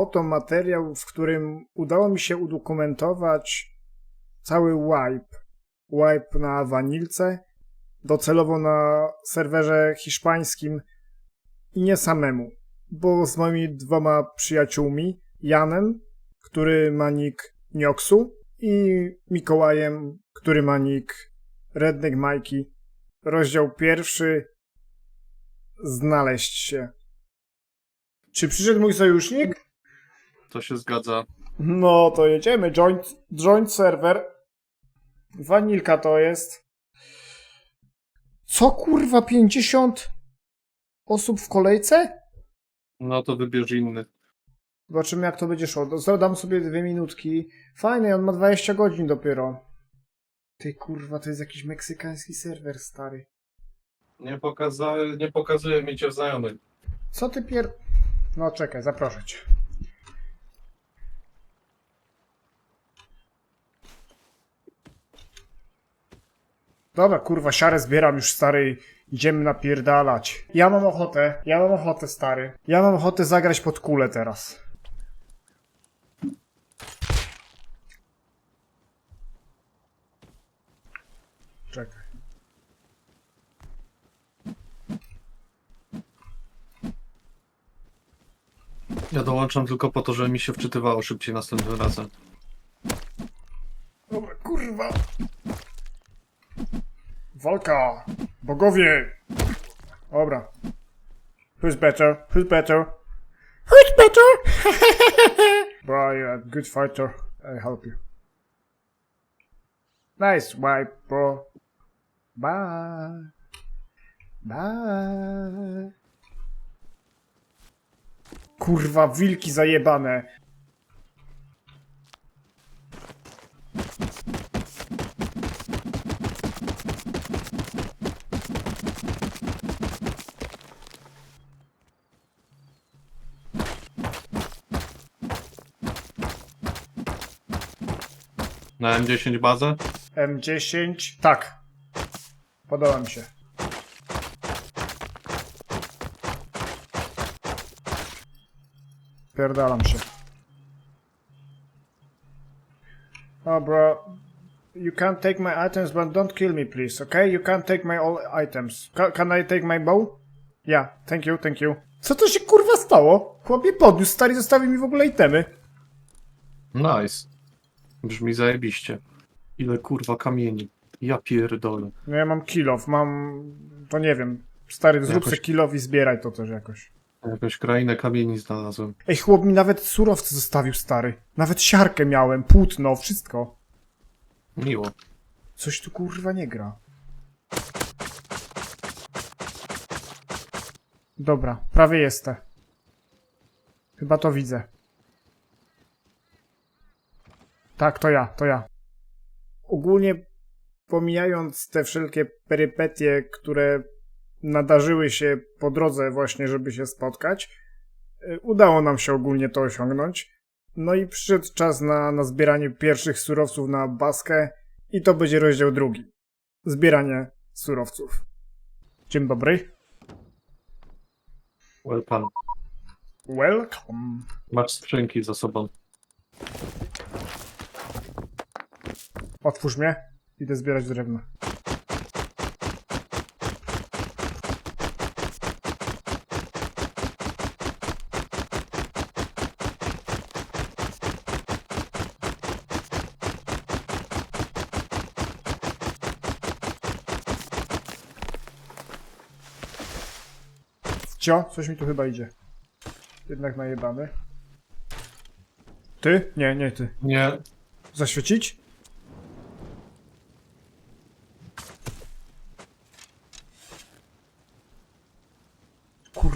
Oto materiał, w którym udało mi się udokumentować cały wipe. Wipe na wanilce, docelowo na serwerze hiszpańskim i nie samemu, bo z moimi dwoma przyjaciółmi, Janem, który ma nick Nioksu i Mikołajem, który ma nick Redneck Mikey. Rozdział pierwszy Znaleźć się. Czy przyszedł mój sojusznik? To się zgadza. No to jedziemy. Joint, joint server. Wanilka to jest. Co kurwa 50 osób w kolejce? No to wybierz inny. Zobaczymy jak to będzie szło. Zadam sobie dwie minutki. Fajny, on ma 20 godzin dopiero. Ty kurwa, to jest jakiś meksykański serwer stary. Nie, pokaza... nie pokazuje mi cię znajomych. Co ty pier... No czekaj, zaproszę cię. Dobra, kurwa, siarę zbieram już, stary. Idziemy napierdalać. Ja mam ochotę, ja mam ochotę, stary. Ja mam ochotę zagrać pod kulę teraz. Czekaj. Ja dołączam tylko po to, żeby mi się wczytywało szybciej następnym razem. Dobra, kurwa. Walka. Bogowie. Dobra. Who's better? Who's better? Who's better? Bro, you're a good fighter. I help you. Nice wipe, bro. Bye. Bye. Kurwa, wilki zajebane. Na M10 bazę? M10. Tak. Podoba mi się. Pierdalam się. Bro. You can't take my items, but don't kill me, please, okay? You can't take my all items. Ca can I take my bow? Yeah, thank you, thank you. Co to się kurwa stało? Chłopie podniósł, stary zostawił mi w ogóle itemy. Nice. Brzmi zajebiście. Ile kurwa kamieni. Ja pierdolę. No ja mam kilof, mam... To nie wiem. Stary, zrób Jakoś- kilof i zbieraj to też jakoś. Jakąś krainę kamieni znalazłem. Ej, chłop mi nawet surowce zostawił, stary. Nawet siarkę miałem, płótno, wszystko. Miło. Coś tu kurwa nie gra. Dobra, prawie jestem. Chyba to widzę. Tak, to ja, to ja. Ogólnie pomijając te wszelkie perypetie, które nadarzyły się po drodze właśnie, żeby się spotkać, y, udało nam się ogólnie to osiągnąć. No i przyszedł czas na, na zbieranie pierwszych surowców na baskę i to będzie rozdział drugi. Zbieranie surowców. Dzień dobry. Well pan. Welcome. Masz skrzynki za sobą. Otwórz mnie. Idę zbierać drewno. Cio, coś mi tu chyba idzie. Jednak najebany. Ty? Nie, nie ty. Nie. Zaświecić?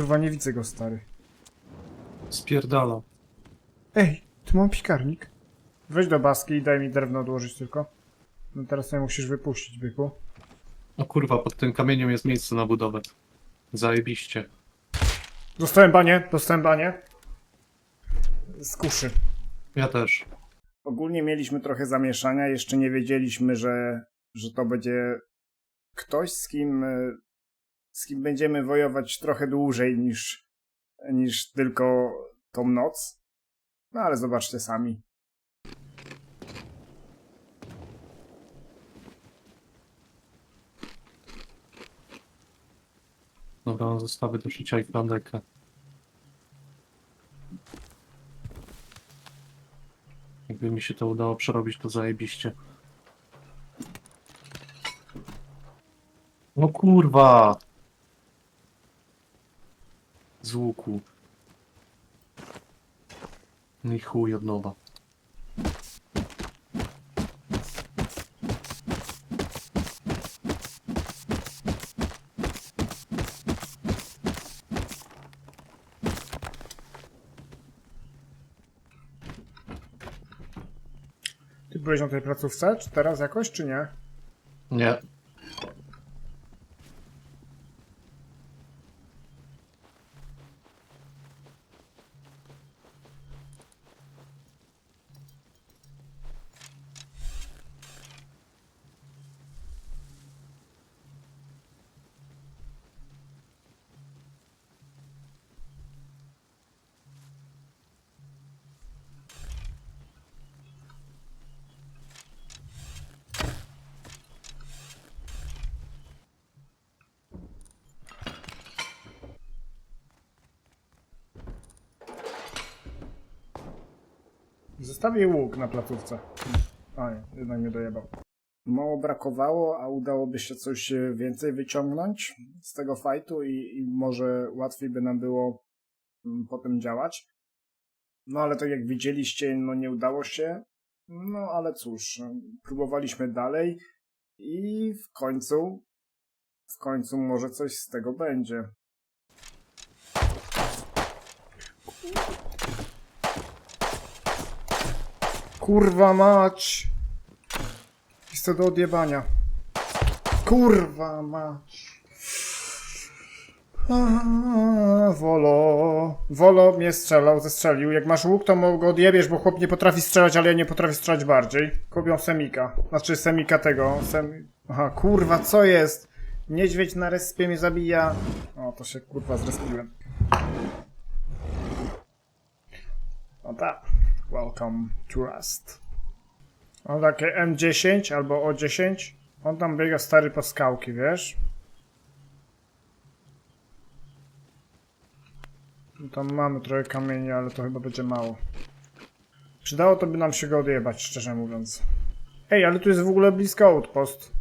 Kurwa, nie widzę go, stary. Spierdala. Ej, tu mam piekarnik. Weź do baski i daj mi drewno odłożyć tylko. No teraz mnie musisz wypuścić, byku. O kurwa, pod tym kamieniem jest miejsce na budowę. Zajebiście. Dostałem banie, dostałem banie. Z kuszy. Ja też. Ogólnie mieliśmy trochę zamieszania, jeszcze nie wiedzieliśmy, że, że to będzie ktoś, z kim, e, z kim będziemy wojować trochę dłużej niż, niż tylko tą noc. No ale zobaczcie sami. Dobra, mam zestawy do szycia i plandekę. Jakby mi się to udało przerobić, to zajebiście. No kurwa! Z łuku. No i chuj od nowa. Ty byłeś na tej placówce? Czy teraz jakoś, czy nie? Nie. Zostawię łuk na placówce. A nie, jednak mnie dojebał. Mało brakowało, a udałoby się coś e, więcej wyciągnąć z tego fajtu i, i może łatwiej by nam było mm, potem działać. No ale tak jak widzieliście, no nie udało się. No ale cóż, e, próbowaliśmy dalej i w końcu, w końcu może coś z tego będzie. Kurwa mać! Jest to do odjebania. Kurwa mać. Wolo. Wolo mnie strzelał, zestrzelił. Jak masz łuk, to go odjebiesz, bo chłop nie potrafi strzelać, ale ja nie potrafię strzelać bardziej. Kupią semika. Znaczy semika tego. Sem... Aha, kurwa, co jest? Niedźwiedź na respie mnie zabija. O, to się kurwa zrespiłem. No tak. Welcome to Rust. On takie M10 albo O10. On tam biega stary po skałki, wiesz? No Tam mamy trochę kamieni, ale to chyba będzie mało. Przydało to by nam się go odjebać, szczerze mówiąc. Ej, ale tu jest w ogóle blisko outpost.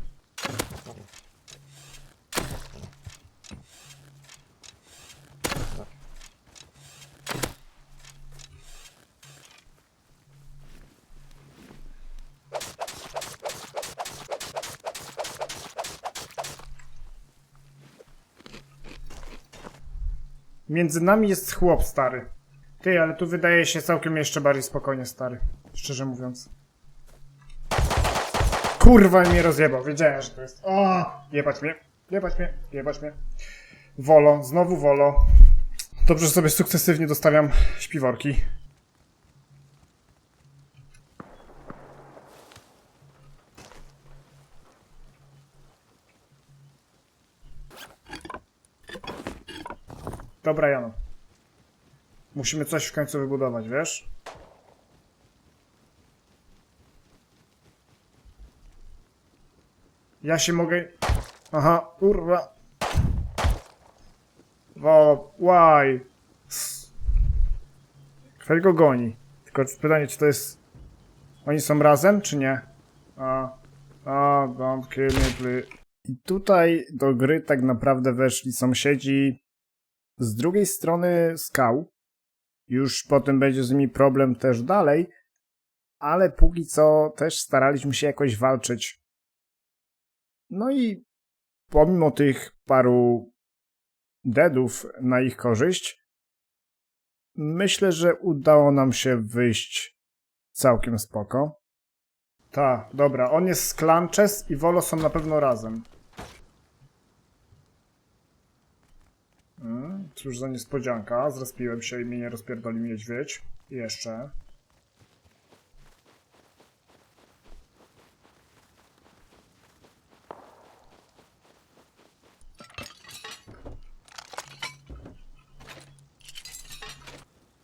Między nami jest chłop stary. Ty, ale tu wydaje się całkiem jeszcze bardziej spokojnie stary. Szczerze mówiąc. Kurwa mnie rozjebał, wiedziałem, że to jest. O, jebać mnie, jebać mnie, jebać mnie. Wolo, znowu wolo. Dobrze, że sobie sukcesywnie dostawiam śpiworki. Dobra, Jano. Musimy coś w końcu wybudować, wiesz? Ja się mogę... Aha, kurwa. O, why? Kto go goni? Tylko pytanie, czy to jest... Oni są razem, czy nie? A, a, don't kill me, please. I tutaj do gry tak naprawdę weszli sąsiedzi z drugiej strony skał. Już potem będzie z nimi problem też dalej, ale póki co też staraliśmy się jakoś walczyć. No i pomimo tych paru deadów na ich korzyść, myślę, że udało nam się wyjść całkiem spoko. Ta, dobra, on jest z Clanches i Volo są na pewno razem. Mm, cóż za niespodzianka, zrespiłem się i mnie nie rozpierdolił niedźwiedź. I jeszcze.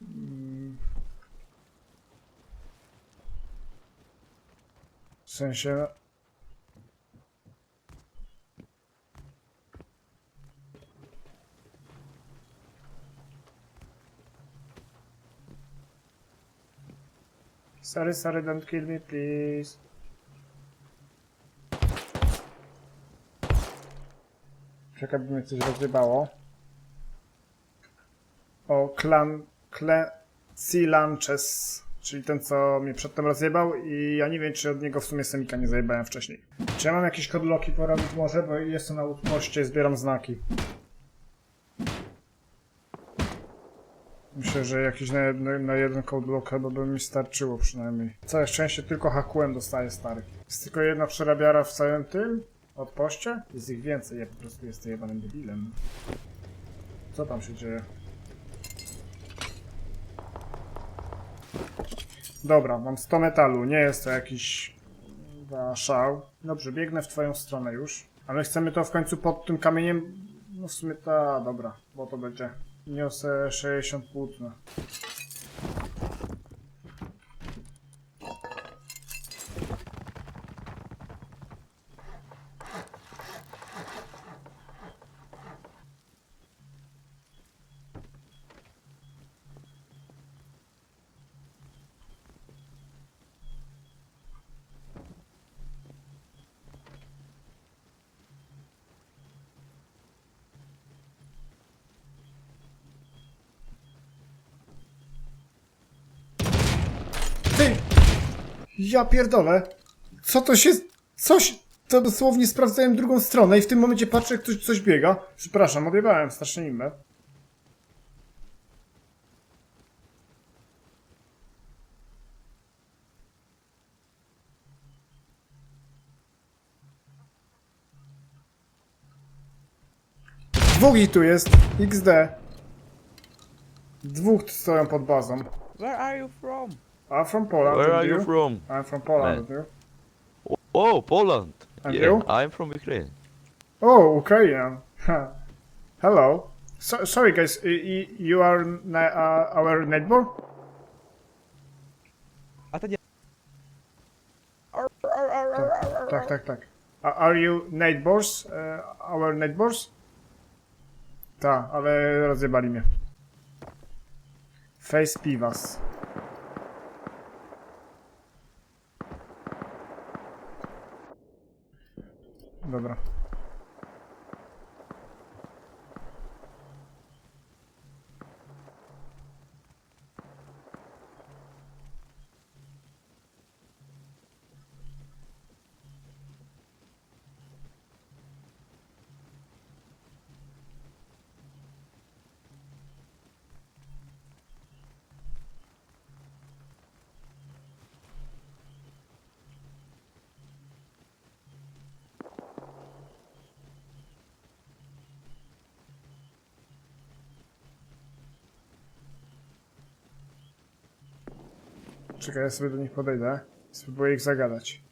Mm. W sensie Sorry, sorry, don't kill me, please. Czekaj, by mnie coś rozrybało. O, klan... Kle... Lanches, czyli ten, co mnie przedtem rozjebał i ja nie wiem, czy od niego w sumie semika nie zajebałem wcześniej. Czy ja mam jakieś kodloki porobić może, bo jestem na utmoście, zbieram znaki. Myślę, że jakiś na, jedno, na jeden codeblock chyba by mi starczyło przynajmniej. Całe szczęście tylko hakułem dostaję stary. Jest tylko jedna przerabiara w całym tym odpoście? Jest ich więcej, ja po prostu jestem jebanym debilem. Co tam się dzieje? Dobra, mam 100 metalu, nie jest to jakiś chyba szał. Dobrze, biegnę w twoją stronę już. Ale chcemy to w końcu pod tym kamieniem... No w sumie ta, dobra, bo to będzie. Нес ще ще путно. Ja pierdolę! Co to się... Coś... To dosłownie sprawdzałem drugą stronę i w tym momencie patrzę, jak ktoś coś biega. Przepraszam, odjebałem strasznie imbę. Dwóch tu jest. XD. Dwóch stoją pod bazą. Where are you from? I'm from Poland. Where are you from? I'm from Poland. And you? Oh, Poland. And yeah, you? I'm from Ukraine. Oh, Ukrainian. Hello. So, sorry, guys. y- y- You are uh, our neighbor? A. Tak, tak, tak. A- Are you neighbors? Uh, our neighbors? Tak, ale rozjebali mnie. Face Pivas. Dobra. Czekaj, ja sobie do nich podejdę. Spróbuję ich zagadać.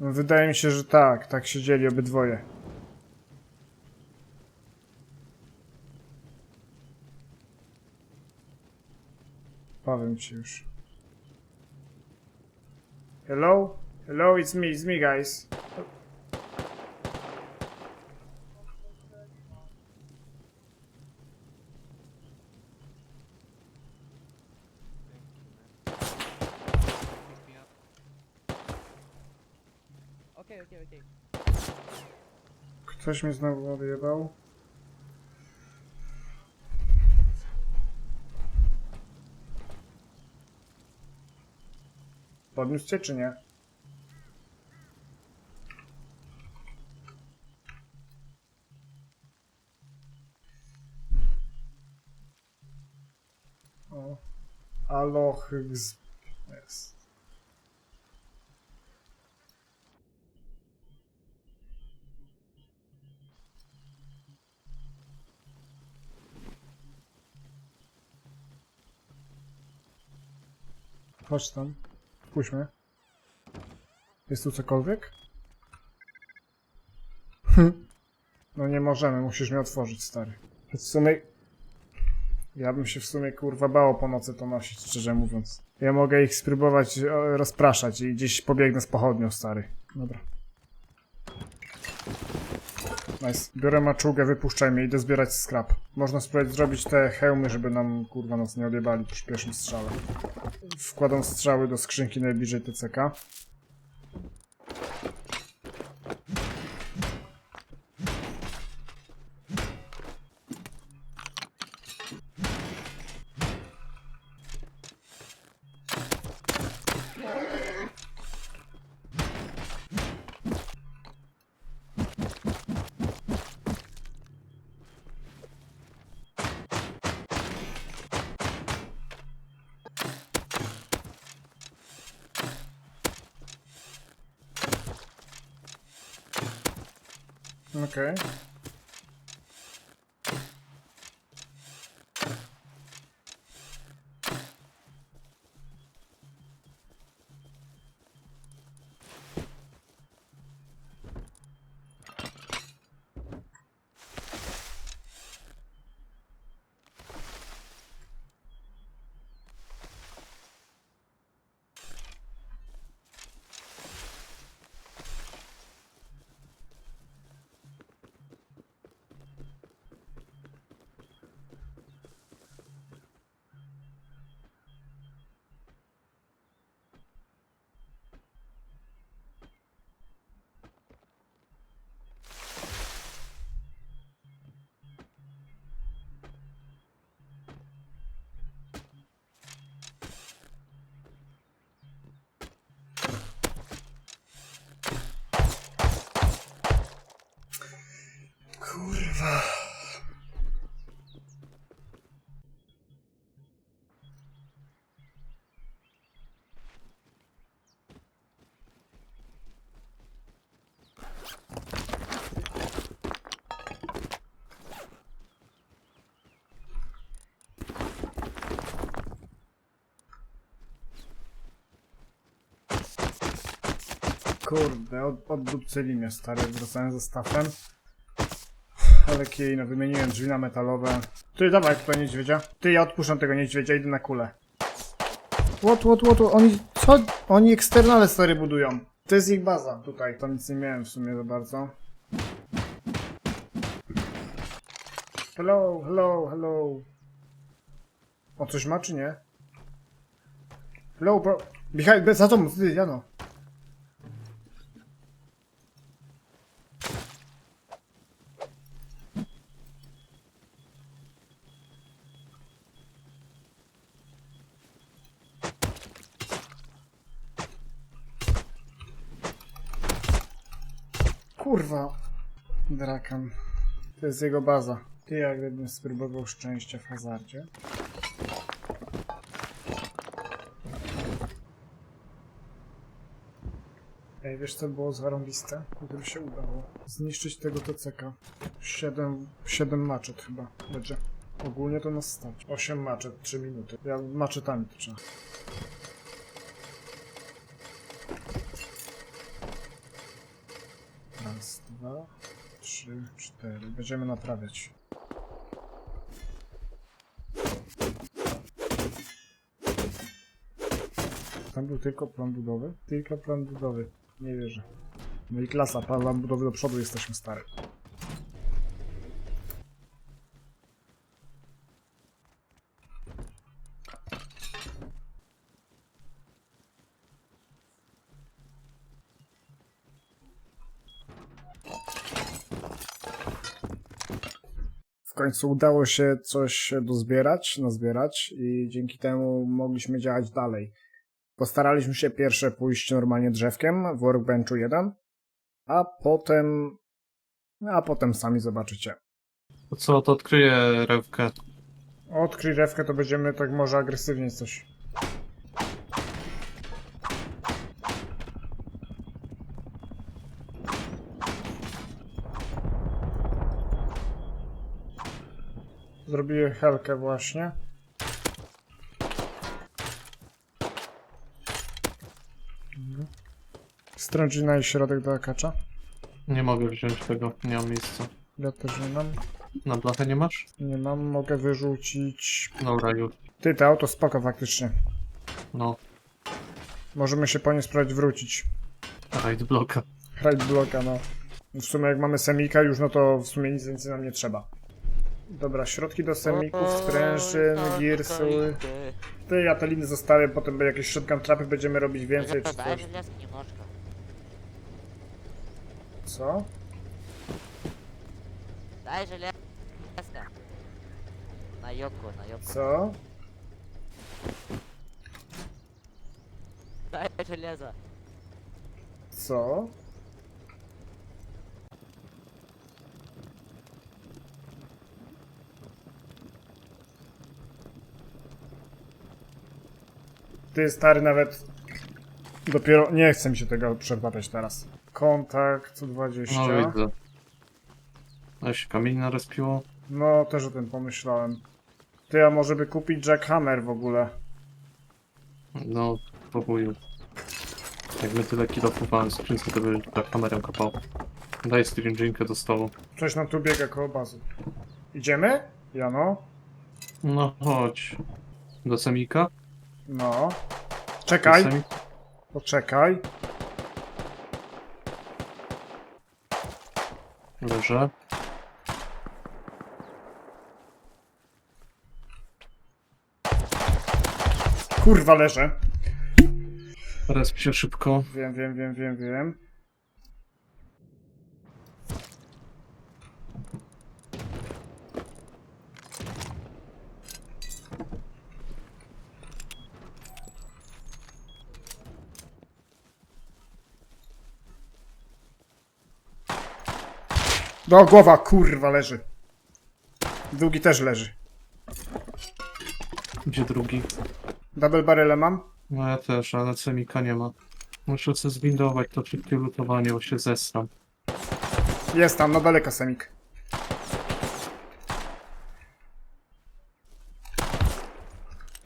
No, wydaje mi się, że tak. Tak siedzieli obydwoje. Powiem ci już. Hello? Hello, it's me, it's me, guys. Ktoś mnie znowu odjebał. Podniósł cię czy nie? O. Aloch. Jest. Chodź tam. Mnie. Jest tu cokolwiek? Hm. No nie możemy, musisz mnie otworzyć, stary. W sumie... Ja bym się w sumie, kurwa, bało po nocy to nosić, szczerze mówiąc. Ja mogę ich spróbować e, rozpraszać i gdzieś pobiegnę z pochodnią, stary. Dobra. Nice. Biorę maczugę, wypuszczaj mnie, idę zbierać scrap. Można spróbować zrobić te hełmy, żeby nam, kurwa, nas nie odjebali przy pierwszym strzale. Wkładam strzały do skrzynki najbliżej TCK. Okay. Kurde, od, oddupcyli mnie stary, wracałem ze stafem. Ale kij, no wymieniłem drzwi na metalowe. Ty, dawaj tutaj niedźwiedzia. Ty, ja odpuszczam tego niedźwiedzia, idę na kulę. Łot, łot, łot, oni, co? Oni eksternale stary budują. To jest ich baza tutaj, to nic nie miałem w sumie za bardzo. Hello, hello, hello. O, coś ma czy nie? Hello, bro. Behind, za tobą, ty, Jano. Kurwa. Drakan. To jest jego baza. Ty jak gdybym spróbował szczęścia w hazardzie. Ej, wiesz co było zarąbiste? Gdyby się udało zniszczyć tego TCK. 7, 7 maczet chyba będzie. Ogólnie to nas stać. 8 maczet, 3 minuty. Ja maczetami to trzeba. Trzy, cztery. Będziemy naprawiać. Tam był tylko plan budowy? Tylko plan budowy. Nie wierzę. No i klasa, plan budowy do przodu jesteśmy stary. Końcu udało się coś dozbierać, nazbierać i dzięki temu mogliśmy działać dalej. Postaraliśmy się pierwsze pójść normalnie drzewkiem w workbenchu 1, a potem... a potem sami zobaczycie. Co, to odkryję rewkę. Odkryj rewkę, to będziemy tak może agresywnie coś. Zrobię helkę właśnie. Strądzina i środek do akacza. Nie mogę wziąć tego, nie mam miejsca. Ja też nie mam. Na blachę nie masz? Nie mam, mogę wyrzucić... Dobra, już. Ty, to auto spoko faktycznie. No, Możemy się po nie spróbować wrócić. raid bloka. Ride blocka, no. W sumie jak mamy semika już, no to w sumie nic więcej nam nie trzeba. Dobra, środki do semików, sprężyn, tak, girsy. Ty, ja te liny zostawię, potem jakieś shotgun trapy będziemy robić więcej czy coś. Co? Daj żelazkę. Na joku, na joku. Co? Daj żelazo. Co? Ty stary nawet dopiero nie chcę mi się tego przebaczać teraz. Kontakt 20. No widzę. A się kamień narespiło? No też o tym pomyślałem. Ty, a może by kupić Jackhammer w ogóle? No, próbuję. Jakby tyle kilofów mam w skrzynce, to by kamerę kopał. Daj stringinkę do stołu. Coś nam tu biega koło bazy. Idziemy? Jano? No chodź. Do semika? No. Czekaj, poczekaj. Leżę. Kurwa leżę. Resp się szybko. Wiem, wiem, wiem, wiem, wiem. No, głowa, kurwa, leży. Drugi też leży. Gdzie drugi? Double barrele mam? No ja też, ale semika nie ma. Muszę sobie zbindować to szybkie lutowanie, bo się zesram. Jest tam, no daleko, Semik.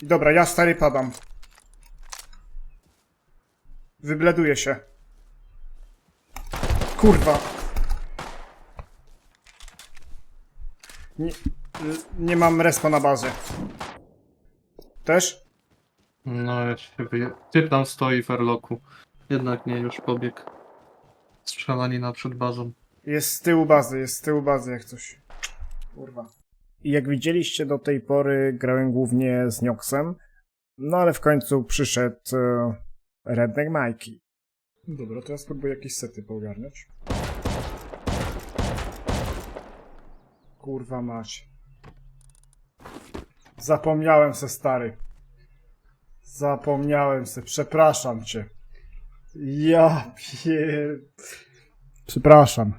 Dobra, ja stary padam. Wybleduję się. Kurwa. Nie, nie mam respa na bazie. Też? No ja się wyje... Typ tam stoi w airlocku. Jednak nie, już pobiegł. Strzelanina przed bazą. Jest z tyłu bazy, jest z tyłu bazy jak coś. Kurwa. I jak widzieliście do tej pory grałem głównie z Nioxem, no ale w końcu przyszedł e, Redneck Mikey. Dobra, to ja spróbuję jakieś sety poogarniać. Kurwa mać. Zapomniałem se stary. Zapomniałem se, przepraszam cię. Ja pier... Przepraszam.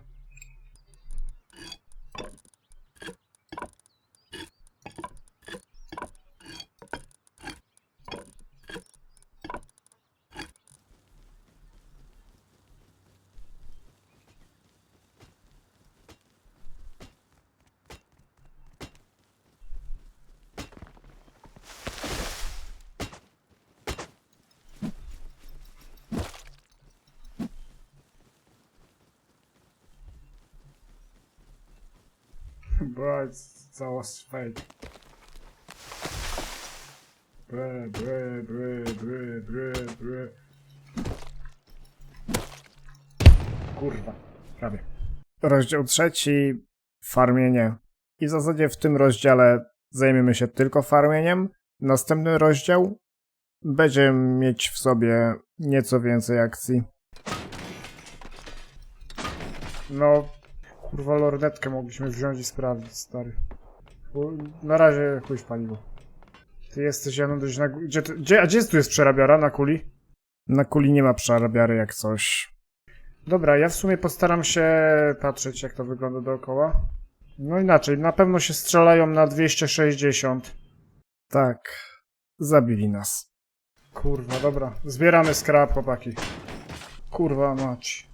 Bro, fake. Bre, bre, bre, bre, bre, bre. Kurwa, prawie. Rozdział trzeci. Farmienie. I w zasadzie w tym rozdziale zajmiemy się tylko farmieniem. Następny rozdział będzie mieć w sobie nieco więcej akcji. No, Kurwa, lornetkę mogliśmy wziąć i sprawdzić, stary. Bo na razie w paliwo. Ty jesteś, ja dość na... Gdzie, ty, gdzie, a gdzie tu jest przerabiara? Na kuli? Na kuli nie ma przerabiary jak coś. Dobra, ja w sumie postaram się patrzeć, jak to wygląda dookoła. No inaczej, na pewno się strzelają na 260. Tak, zabili nas. Kurwa, dobra. Zbieramy skrap, chłopaki. Kurwa mać.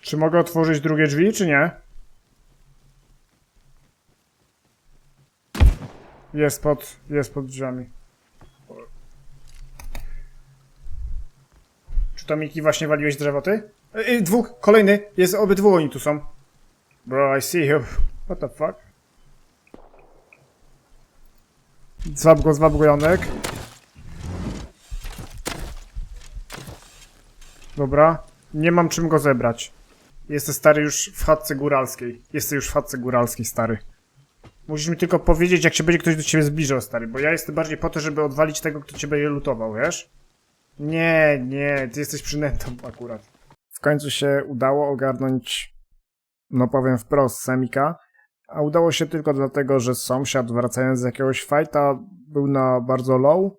Czy mogę otworzyć drugie drzwi, czy nie? Jest pod, jest pod drzwiami. Czy to Miki właśnie waliłeś drzewo, ty? Ej, ej, dwóch, kolejny, jest obydwu oni tu są. Bro, I see you. What the fuck? Zwab go, zwab go, Janek. Dobra, nie mam czym go zebrać. Jesteś stary już w chatce góralskiej. Jesteś już w chatce góralskiej, stary. Musisz mi tylko powiedzieć, jak się będzie ktoś do ciebie zbliżał, stary, bo ja jestem bardziej po to, żeby odwalić tego, kto cię będzie lutował, wiesz? Nie, nie, ty jesteś przynętą akurat. W końcu się udało ogarnąć, no powiem wprost, Semika, a udało się tylko dlatego, że sąsiad wracając z jakiegoś fajta był na bardzo low,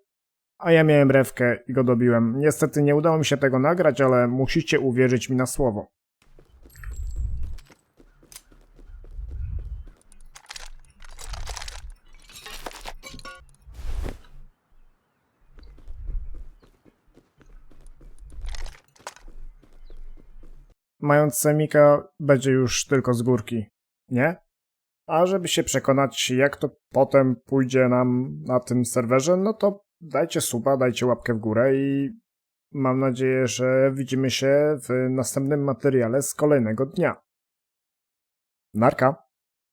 a ja miałem rewkę i go dobiłem. Niestety nie udało mi się tego nagrać, ale musicie uwierzyć mi na słowo. Mając Semika, będzie już tylko z górki, nie? A żeby się przekonać, jak to potem pójdzie nam na tym serwerze, no to dajcie suba, dajcie łapkę w górę i mam nadzieję, że widzimy się w następnym materiale z kolejnego dnia. Narka.